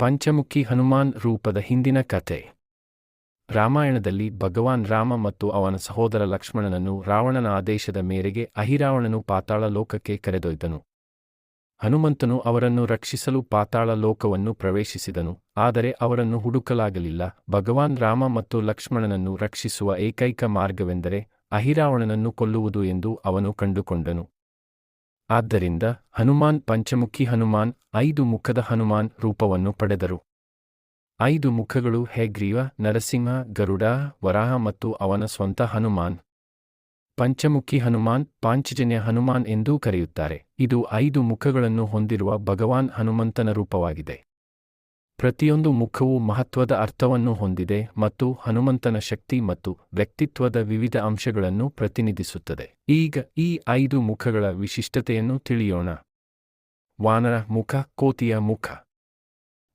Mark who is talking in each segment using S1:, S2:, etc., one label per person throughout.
S1: ಪಂಚಮುಖಿ ಹನುಮಾನ್ ರೂಪದ ಹಿಂದಿನ ಕಥೆ. ರಾಮಾಯಣದಲ್ಲಿ ಭಗವಾನ್ ರಾಮ ಮತ್ತು ಅವನ ಸಹೋದರ ಲಕ್ಷ್ಮಣನನ್ನು ರಾವಣನ ಆದೇಶದ ಮೇರೆಗೆ ಅಹಿರಾವಣನು ಪಾತಾಳ ಲೋಕಕ್ಕೆ ಕರೆದೊಯ್ದನು. ಹನುಮಂತನು ಅವರನ್ನು ರಕ್ಷಿಸಲು ಪಾತಾಳ ಲೋಕವನ್ನು ಪ್ರವೇಶಿಸಿದನು, ಆದರೆ ಅವರನ್ನು ಹುಡುಕಲಾಗಲಿಲ್ಲ. ಭಗವಾನ್ ರಾಮ ಮತ್ತು ಲಕ್ಷ್ಮಣನನ್ನು ರಕ್ಷಿಸುವ ಏಕೈಕ ಮಾರ್ಗವೆಂದರೆ ಅಹಿರಾವಣನನ್ನು ಕೊಲ್ಲುವುದು ಎಂದು ಅವನು ಕಂಡುಕೊಂಡನು. ಆದ್ದರಿಂದ ಹನುಮಾನ್ ಪಂಚಮುಖಿ ಹನುಮಾನ್ ಐದು ಮುಖದ ಹನುಮಾನ್ ರೂಪವನ್ನು ಪಡೆದರು. ಐದು ಮುಖಗಳು ಹೇಗ್ರೀವ ನರಸಿಂಹ, ಗರುಡ, ವರಾಹ ಮತ್ತು ಅವನ ಸ್ವಂತ ಹನುಮಾನ್. ಪಂಚಮುಖಿ ಹನುಮಾನ್ ಪಾಂಚಜನ್ಯ ಹನುಮಾನ್ ಎಂದೂ ಕರೆಯುತ್ತಾರೆ. ಇದು ಐದು ಮುಖಗಳನ್ನು ಹೊಂದಿರುವ ಭಗವಾನ್ ಹನುಮಂತನ ರೂಪವಾಗಿದೆ. ಪ್ರತಿಯೊಂದು ಮುಖವೂ ಮಹತ್ವದ ಅರ್ಥವನ್ನು ಹೊಂದಿದೆ ಮತ್ತು ಹನುಮಂತನ ಶಕ್ತಿ ಮತ್ತು ವ್ಯಕ್ತಿತ್ವದ ವಿವಿಧ ಅಂಶಗಳನ್ನು ಪ್ರತಿನಿಧಿಸುತ್ತದೆ. ಈಗ ಈ ಐದು ಮುಖಗಳ ವಿಶಿಷ್ಟತೆಯನ್ನು ತಿಳಿಯೋಣ. ವಾನರ ಮುಖ, ಕೋತಿಯ ಮುಖ.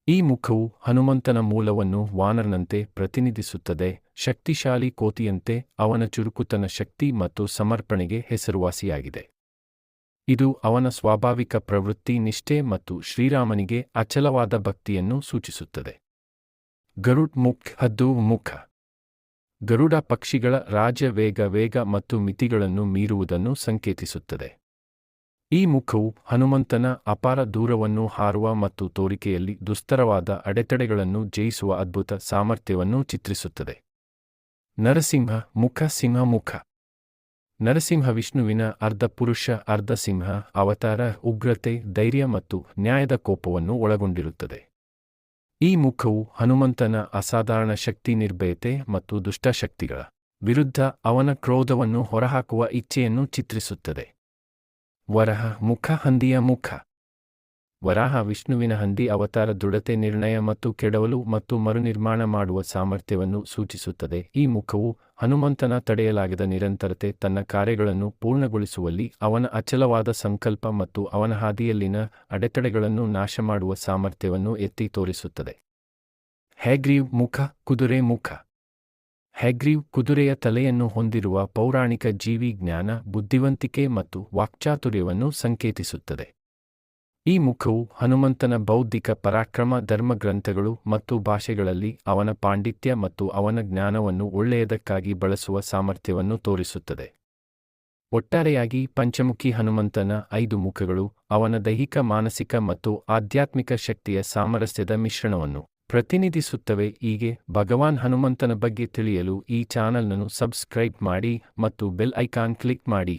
S1: ಈ ಮುಖವು ಹನುಮಂತನ ಮೂಲವನ್ನು ವಾನರನಂತೆ ಪ್ರತಿನಿಧಿಸುತ್ತದೆ, ಶಕ್ತಿಶಾಲಿ ಕೋತಿಯಂತೆ ಅವನ ಚುರುಕುತನ ಶಕ್ತಿ ಮತ್ತು ಸಮರ್ಪಣೆಗೆ ಹೆಸರುವಾಸಿಯಾಗಿದೆ. ಇದು ಅವನ ಸ್ವಾಭಾವಿಕ ಪ್ರವೃತ್ತಿ, ನಿಷ್ಠೆ ಮತ್ತು ಶ್ರೀರಾಮನಿಗೆ ಅಚಲವಾದ ಭಕ್ತಿಯನ್ನು ಸೂಚಿಸುತ್ತದೆ. ಗರುಡ್ ಮುಖ್ ಹದ್ದು ಮುಖ. ಗರುಡ ಪಕ್ಷಿಗಳ ರಾಜ್ಯ ವೇಗ ವೇಗ ಮತ್ತು ಮಿತಿಗಳನ್ನು ಮೀರುವುದನ್ನು ಸಂಕೇತಿಸುತ್ತದೆ. ಈ ಮುಖವು ಹನುಮಂತನ ಅಪಾರ ದೂರವನ್ನು ಹಾರುವ ಮತ್ತು ತೋರಿಕೆಯಲ್ಲಿ ದುಸ್ತರವಾದ ಅಡೆತಡೆಗಳನ್ನು ಜಯಿಸುವ ಅದ್ಭುತ ಸಾಮರ್ಥ್ಯವನ್ನು ಚಿತ್ರಿಸುತ್ತದೆ. ನರಸಿಂಹ ಮುಖ ಸಿಂಹ ಮುಖ. ನರಸಿಂಹ ವಿಷ್ಣುವಿನ ಅರ್ಧ ಪುರುಷ, ಅರ್ಧ ಸಿಂಹ, ಅವತಾರ, ಉಗ್ರತೆ, ಧೈರ್ಯ ಮತ್ತು ನ್ಯಾಯದ ಕೋಪವನ್ನು ಒಳಗೊಂಡಿರುತ್ತದೆ. ಈ ಮುಖವು ಹನುಮಂತನ ಅಸಾಧಾರಣ ಶಕ್ತಿ ನಿರ್ಭಯತೆ ಮತ್ತು ದುಷ್ಟಶಕ್ತಿಗಳ ವಿರುದ್ಧ ಅವನ ಕ್ರೋಧವನ್ನು ಹೊರಹಾಕುವ ಇಚ್ಛೆಯನ್ನು ಚಿತ್ರಿಸುತ್ತದೆ. ವರಹ ಮುಖ ಹಂದಿಯ ಮುಖ. ವರಾಹ ವಿಷ್ಣುವಿನ ಹಂದಿ ಅವತಾರ ದೃಢತೆ ನಿರ್ಣಯ ಮತ್ತು ಕೆಡವಲು ಮತ್ತು ಮರುನಿರ್ಮಾಣ ಮಾಡುವ ಸಾಮರ್ಥ್ಯವನ್ನು ಸೂಚಿಸುತ್ತದೆ. ಈ ಮುಖವು ಹನುಮಂತನ ತಡೆಯಲಾಗದ ನಿರಂತರತೆ, ತನ್ನ ಕಾರ್ಯಗಳನ್ನು ಪೂರ್ಣಗೊಳಿಸುವಲ್ಲಿ ಅವನ ಅಚಲವಾದ ಸಂಕಲ್ಪ ಮತ್ತು ಅವನ ಹಾದಿಯಲ್ಲಿನ ಅಡೆತಡೆಗಳನ್ನು ನಾಶಮಾಡುವ ಸಾಮರ್ಥ್ಯವನ್ನು ಎತ್ತಿ ತೋರಿಸುತ್ತದೆ. ಹೆಗ್ರೀವ್ ಮುಖ, ಕುದುರೆ ಮುಖ. ಹೆಗ್ರೀವ್ ಕುದುರೆಯ ತಲೆಯನ್ನು ಹೊಂದಿರುವ ಪೌರಾಣಿಕ ಜೀವಿ ಜ್ಞಾನ, ಬುದ್ಧಿವಂತಿಕೆ ಮತ್ತು ವಾಕ್ಚಾತುರ್ಯವನ್ನು ಸಂಕೇತಿಸುತ್ತದೆ. ಈ ಮುಖವು ಹನುಮಂತನ ಬೌದ್ಧಿಕ ಪರಾಕ್ರಮ ಧರ್ಮಗ್ರಂಥಗಳು ಮತ್ತು ಭಾಷೆಗಳಲ್ಲಿ ಅವನ ಪಾಂಡಿತ್ಯ ಮತ್ತು ಅವನ ಜ್ಞಾನವನ್ನು ಒಳ್ಳೆಯದಕ್ಕಾಗಿ ಬಳಸುವ ಸಾಮರ್ಥ್ಯವನ್ನು ತೋರಿಸುತ್ತದೆ. ಒಟ್ಟಾರೆಯಾಗಿ ಪಂಚಮುಖಿ ಹನುಮಂತನ ಐದು ಮುಖಗಳು ಅವನ ದೈಹಿಕ, ಮಾನಸಿಕ ಮತ್ತು ಆಧ್ಯಾತ್ಮಿಕ ಶಕ್ತಿಯ ಸಾಮರಸ್ಯದ ಮಿಶ್ರಣವನ್ನು ಪ್ರತಿನಿಧಿಸುತ್ತವೆ. ಹೀಗೆ ಭಗವಾನ್ ಹನುಮಂತನ ಬಗ್ಗೆ ತಿಳಿಯಲು ಈ ಚಾನಲ್ನನ್ನು ಸಬ್ಸ್ಕ್ರೈಬ್ ಮಾಡಿ ಮತ್ತು ಬೆಲ್ ಐಕಾನ್ ಕ್ಲಿಕ್ ಮಾಡಿ.